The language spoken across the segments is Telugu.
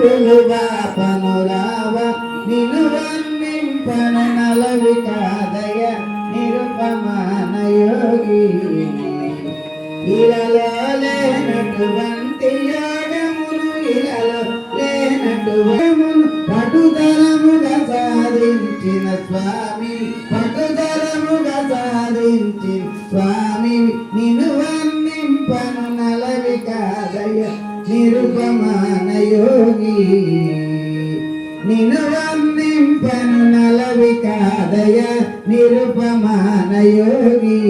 నిండులుగా పనురావా నిను వర్ణింపన నలవి కాదయ నిరుపమాన యోగి. ఇలలో లేనటువంటి యోగమును ఇలలో లేనటువంటి పటుదరముగా సాధించిన స్వామి పటుదరముగా సాధించిన స్వామి. నిను నలవి కాదయ నిరుపమాన యోగి. నిన్ను వర్ణింపను నలవి కాదయ నిరుపమాన యోగి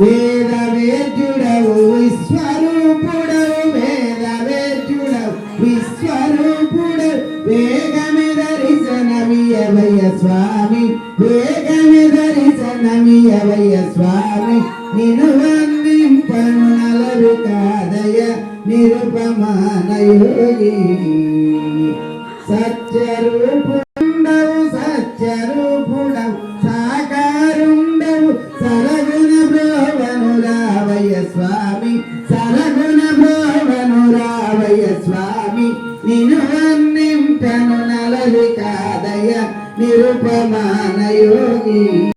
వేద వేద్యుడవు విశ్వరూపుడవు. వేద వేద్యుడవు విశ్వరూపుడు వేగమి దర్శనమియవయ్య స్వామి వేగమి దర్శనమియవయ్య స్వామి. నిను వందింపను నలవి కాదయ సత్యయోగి సత్యరూపుండవు సత్యరూపుడవు సాకారుండవు. సరగుణ భోవను రావయ్య స్వామి సరగుణ భోవను రావయ్య స్వామి నిను వన్నింటను నలవి కాదయ నిరుపమాన యోగి